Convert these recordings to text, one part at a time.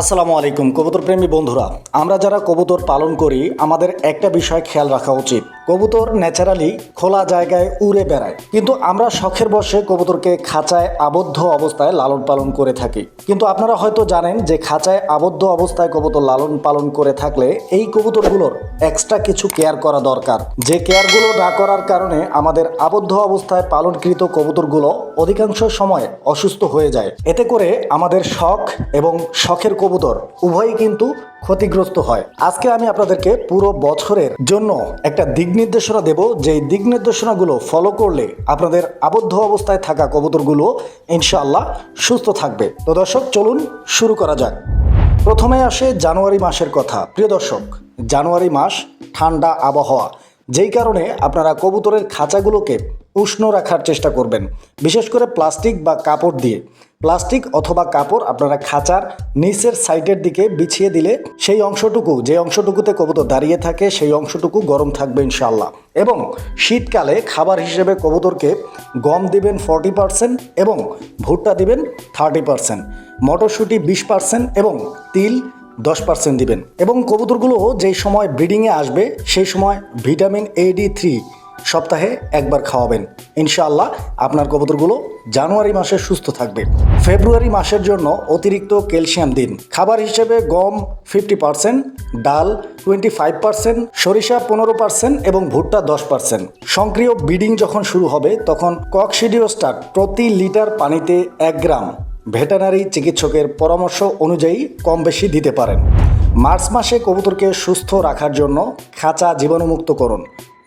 আসসালামু আলাইকুম, কবুতর প্রেমী বন্ধুরা। আমরা যারা কবুতর পালন করি, আমাদের একটা বিষয় খেয়াল রাখা উচিত। কবুতর ন্যাচারালি খোলা জায়গায় উড়ে বেড়ায়। কিন্তু আমরা শখের বসে কবুতরকে খাঁচায় আবদ্ধ অবস্থায় লালন পালন করে থাকি। কিন্তু আপনারা হয়তো জানেন যে খাঁচায় আবদ্ধ অবস্থায় কবুতর লালন পালন করে থাকলে এই কবুতরগুলোর এক্সট্রা কিছু কেয়ার করা দরকার। যে কেয়ারগুলো না করার কারণে আমাদের আবদ্ধ অবস্থায় পালনকৃত কবুতরগুলো অধিকাংশ সময় অসুস্থ হয়ে যায়। এতে করে আমাদের শখ এবং শখের কবুতর, উভয়ই কিন্তু ক্ষতিগ্রস্ত হয়। আজকে আমি আপনাদেরকে পুরো বছরের জন্য একটা দিক নির্দেশনা দেব। যে দিক নির্দেশনাগুলো ফলো করলে আপনাদের আবদ্ধ অবস্থায় থাকা কবুতরগুলো ইনশাআল্লাহ সুস্থ থাকবে। তো দর্শক, চলুন শুরু করা যাক। প্রথমে আসে জানুয়ারি মাসের কথা। প্রিয় দর্শক, জানুয়ারি মাস ঠান্ডা আবহাওয়া। যেই কারণে আপনারা কবুতরের খাঁচাগুলোকে উষ্ণ রাখার চেষ্টা করবেন। বিশেষ করে প্লাস্টিক বা কাপড় দিয়ে। প্লাস্টিক অথবা কাপড় আপনারা খাঁচার নিচের সাইডের দিকে বিছিয়ে দিলে সেই অংশটুকু, যে অংশটুকুতে কবুতর দাঁড়িয়ে থাকে, সেই অংশটুকু গরম থাকবে ইনশাল্লাহ এবং শীতকালে খাবার হিসেবে কবুতরকে গম দিবেন ফর্টি পার্সেন্ট এবং ভুট্টা দিবেন থার্টি পার্সেন্ট। মটরশুঁটি বিশ পার্সেন্ট এবং তিল দশ পার্সেন্ট দিবেন। এবং কবুতরগুলো যেই সময় ব্রিডিংয়ে আসবে, সেই সময় ভিটামিন এ ডি থ্রি সপ্তাহে একবার খাওয়াবেন। ইনশাআল্লাহ আপনার কবুতরগুলো জানুয়ারি মাসে সুস্থ থাকবে। ফেব্রুয়ারি মাসের জন্য অতিরিক্ত ক্যালসিয়াম দিন। খাবার হিসেবে গম ফিফটি পার্সেন্ট, ডাল টোয়েন্টি ফাইভ পার্সেন্ট, সরিষা পনেরো পার্সেন্ট এবং ভুট্টা দশ পার্সেন্ট। সক্রিয় ব্রিডিং যখন শুরু হবে, তখন ককশিডিওস্টার প্রতি লিটার পানিতে এক গ্রাম। ভেটেনারি চিকিৎসকের পরামর্শ অনুযায়ী কম বেশি দিতে পারেন। মার্চ মাসে কবুতরকে সুস্থ রাখার জন্য খাঁচা জীবাণুমুক্ত করুন।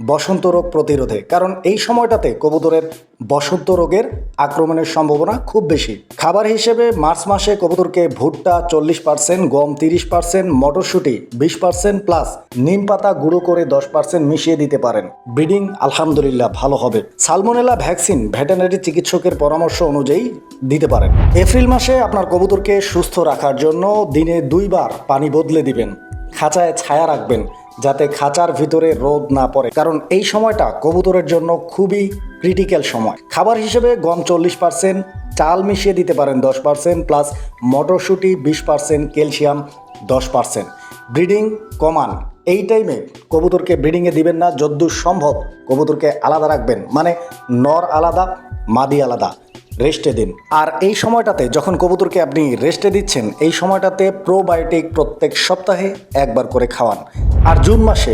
বসন্ত রোগ প্রতিরোধে। কারণ এই সময়টাতে কবুতরের বসন্ত রোগের আক্রমণের সম্ভাবনা খুব বেশি। খাবার হিসেবে মার্চ মাসে কবুতরকে ভুট্টা চল্লিশ পার্সেন্ট, গম তিরিশ পার্সেন্ট, মটরশুঁটি বিশ পার্সেন্ট প্লাস নিম পাতা গুঁড়ো করে দশ পার্সেন্ট মিশিয়ে দিতে পারেন। ব্রিডিং আলহামদুলিল্লাহ ভালো হবে। সালমোনেলা ভ্যাকসিন ভেটেনারি চিকিৎসকের পরামর্শ অনুযায়ী দিতে পারেন। এপ্রিল মাসে আপনার কবুতরকে সুস্থ রাখার জন্য দিনে দুইবার পানি বদলে দিবেন। খাঁচায় ছায়া রাখবেন। যাতে খাঁচার ভিতরে রোদ না পড়ে। কারণ এই সময়টা কবুতরের জন্য খুবই ক্রিটিক্যাল সময়। খাবার হিসেবে গম চল্লিশ পার্সেন্ট চাল মিশিয়ে দিতে পারেন দশ পার্সেন্ট প্লাস মটরশুঁটি বিশ পার্সেন্ট ক্যালসিয়াম দশ পার্সেন্ট ব্রিডিং কমান। এই টাইমে কবুতরকে ব্রিডিংয়ে দিবেন না, যদ্দূর সম্ভব কবুতরকে আলাদা রাখবেন। মানে নর আলাদা, মাদি আলাদা। রেস্টে দিন। আর এই সময়টাতে যখন কবুতরকে আপনি রেস্টে দিচ্ছেন, এই সময়টাতে প্রোবায়োটিক প্রত্যেক সপ্তাহে একবার করে খাওয়ান। আর জুন মাসে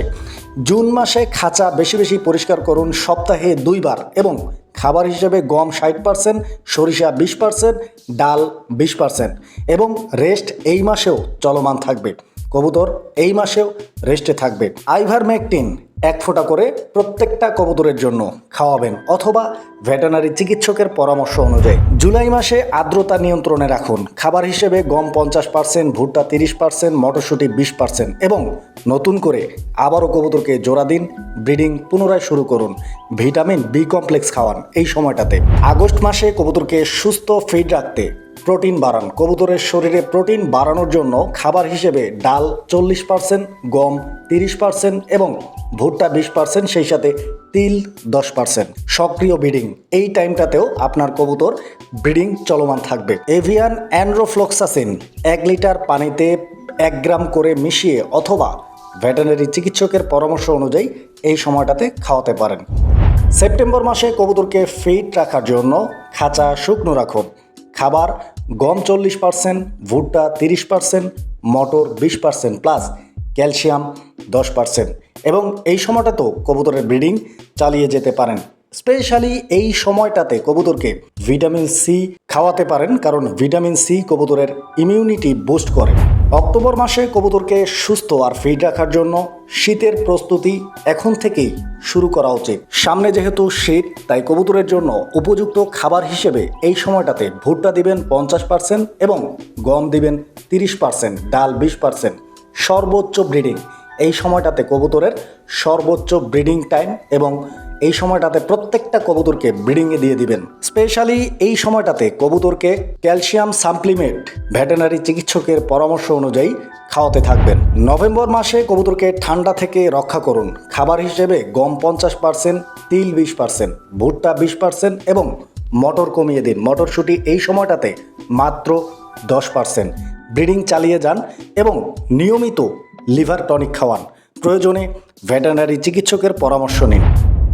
জুন মাসে খাঁচা বেশি বেশি পরিষ্কার করুন সপ্তাহে দুইবার এবং খাবার হিসেবে গম ষাট পার্সেন্ট সরিষা বিশ পার্সেন্ট ডাল বিশ পার্সেন্ট এবং রেস্ট এই মাসেও চলমান থাকবে। কবুতর এই মাসেও রেস্টে থাকবে। আইভার ম্যাকটিন এক ফোঁটা করে প্রত্যেকটা কবুতরের জন্য খাওয়াবেন অথবা ভেটেনারি চিকিৎসকের পরামর্শ অনুযায়ী। জুলাই মাসে আর্দ্রতা নিয়ন্ত্রণে রাখুন। খাবার হিসেবে গম পঞ্চাশ পার্সেন্ট, ভুট্টা তিরিশ পার্সেন্ট, মটরশুঁটি বিশ পার্সেন্ট এবং নতুন করে আবারও কবুতরকে জোড়া দিন, ব্রিডিং পুনরায় শুরু করুন। ভিটামিন বি কমপ্লেক্স খাওয়ান এই সময়টাতে। আগস্ট মাসে কবুতরকে সুস্থ, ফিট রাখতে প্রোটিন বাড়ান। কবুতরের শরীরে প্রোটিন বাড়ানোর জন্য খাবার হিসেবে ডাল চল্লিশ পার্সেন্ট, গম তিরিশ পার্সেন্ট এবং ভুট্টা বিশ পার্সেন্ট, সেই সাথে তিল দশ পার্সেন্ট। সক্রিয় ব্রিডিং। এই টাইমটাতেও আপনার কবুতর ব্রিডিং চলমান থাকবে। এভিয়ান অ্যান্ড্রোফ্লক্সাসিন এক লিটার পানিতে এক গ্রাম করে মিশিয়ে অথবা ভেটেনারি চিকিৎসকের পরামর্শ অনুযায়ী এই সময়টাতে খাওয়াতে পারেন। সেপ্টেম্বর মাসে কবুতরকে ফিট রাখার জন্য খাঁচা শুকনো রাখুন। খাবার, গম চল্লিশ পার্সেন্ট ভুট্টা তিরিশ পার্সেন্ট মটর বিশ পার্সেন্ট প্লাস ক্যালসিয়াম দশ পার্সেন্ট এবং এই সময়টা তো কবুতরের ব্রিডিং চালিয়ে যেতে পারেন। স্পেশালি এই সময়টাতে কবুতরকে ভিটামিন সি খাওয়াতে পারেন, কারণ ভিটামিন সি কবুতরের ইমিউনিটি বুস্ট করে। অক্টোবর মাসে কবুতরকে সুস্থ আর ফিট রাখার জন্য শীতের প্রস্তুতি এখন থেকেই শুরু করা উচিত। সামনে যেহেতু শীত, তাই কবুতরের জন্য উপযুক্ত খাবার হিসেবে এই সময়টাতে ভুট্টা দিবেন পঞ্চাশ পার্সেন্ট এবং গম দিবেন তিরিশ পার্সেন্ট ডাল বিশ পার্সেন্ট সর্বোচ্চ ব্রিডিং এই সময়টাতে কবুতরের সর্বোচ্চ ব্রিডিং টাইম এবং এই সময়টাতে প্রত্যেকটা কবুতরকে ব্রিডিংয়ে দিয়ে দিবেন। স্পেশালি এই সময়টাতে কবুতরকে ক্যালসিয়াম সাপ্লিমেন্ট ভেটেনারি চিকিৎসকের পরামর্শ অনুযায়ী খাওয়াতে থাকবেন। নভেম্বর মাসে কবুতরকে ঠান্ডা থেকে রক্ষা করুন। খাবার হিসেবে গম পঞ্চাশ পার্সেন্ট, তিল বিশ পার্সেন্ট, ভুট্টা বিশ পার্সেন্ট এবং মটর কমিয়ে দিন। মটরশুঁটি এই সময়টাতে মাত্র দশ পার্সেন্ট। ব্রিডিং চালিয়ে যান এবং নিয়মিত লিভার টনিক খাওয়ান। প্রয়োজনে ভেটেনারি চিকিৎসকের পরামর্শ নিন।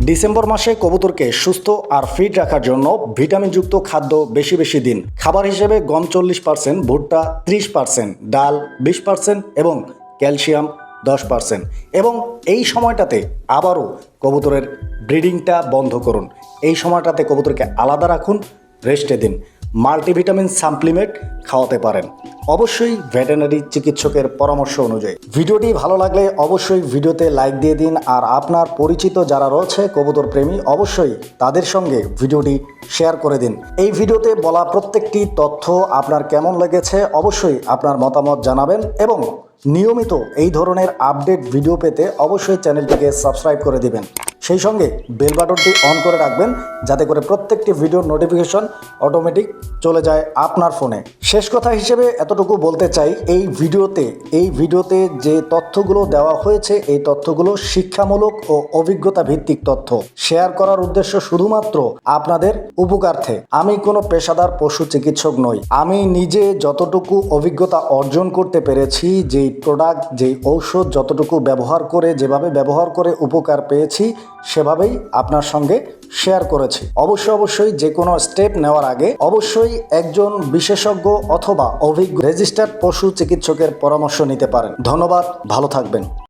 ডিসেম্বর মাসে কবুতরকে সুস্থ আর ফিট রাখার জন্য ভিটামিনযুক্ত খাদ্য বেশি বেশি দিন। খাবার হিসেবে গম চল্লিশ পার্সেন্ট ভুট্টা ত্রিশ পার্সেন্ট ডাল বিশ পার্সেন্ট এবং ক্যালসিয়াম দশ পার্সেন্ট এবং এই সময়টাতে আবারও কবুতরের ব্রিডিংটা বন্ধ করুন। এই সময়টাতে কবুতরকে আলাদা রাখুন, রেস্টে দিন। মাল্টিভিটামিন সাপ্লিমেন্ট খাওয়াতে পারেন। অবশ্যই ভেটেরিনারি চিকিৎসকের পরামর্শ অনুযায়ী। ভিডিওটি ভালো লাগলে অবশ্যই ভিডিওতে লাইক দিয়ে দিন আর আপনার পরিচিত যারা রয়েছে কবুতর প্রেমী, অবশ্যই তাদের সঙ্গে ভিডিওটি শেয়ার করে দিন। এই ভিডিওতে বলা প্রত্যেকটি তথ্য আপনার কেমন লেগেছে অবশ্যই আপনার মতামত জানাবেন এবং নিয়মিত এই ধরনের আপডেট ভিডিও পেতে অবশ্যই চ্যানেলটিকে সাবস্ক্রাইব করে দিবেন। সেই সঙ্গে বেল বাটনটি অন করে রাখবেন, যাতে করে প্রত্যেকটি ভিডিওর নোটিফিকেশন অটোমেটিক চলে যায় আপনার ফোনে শেষ কথা হিসেবে এতটুকু বলতে চাই, এই ভিডিওতে এই ভিডিওতে যে তথ্যগুলো দেওয়া হয়েছে, এই তথ্যগুলো শিক্ষামূলক ও অভিজ্ঞতা ভিত্তিক তথ্য। শেয়ার করার উদ্দেশ্য শুধুমাত্র আপনাদের উপকার্থে। আমি কোনো পেশাদার পশু চিকিৎসক নই। আমি নিজে যতটুকু অভিজ্ঞতা অর্জন করতে পেরেছি, যেই প্রোডাক্ট যেই ঔষধ যতটুকু ব্যবহার করে, যেভাবে ব্যবহার করে উপকার পেয়েছি সেভাবেই আপনার সঙ্গে শেয়ার করেছি। অবশ্য অবশ্যই যে কোনো স্টেপ নেওয়ার আগে অবশ্যই একজন বিশেষজ্ঞ অথবা অভিজ্ঞ রেজিস্টার্ড পশু চিকিৎসকের পরামর্শ নিতে পারেন। ধন্যবাদ, ভালো থাকবেন।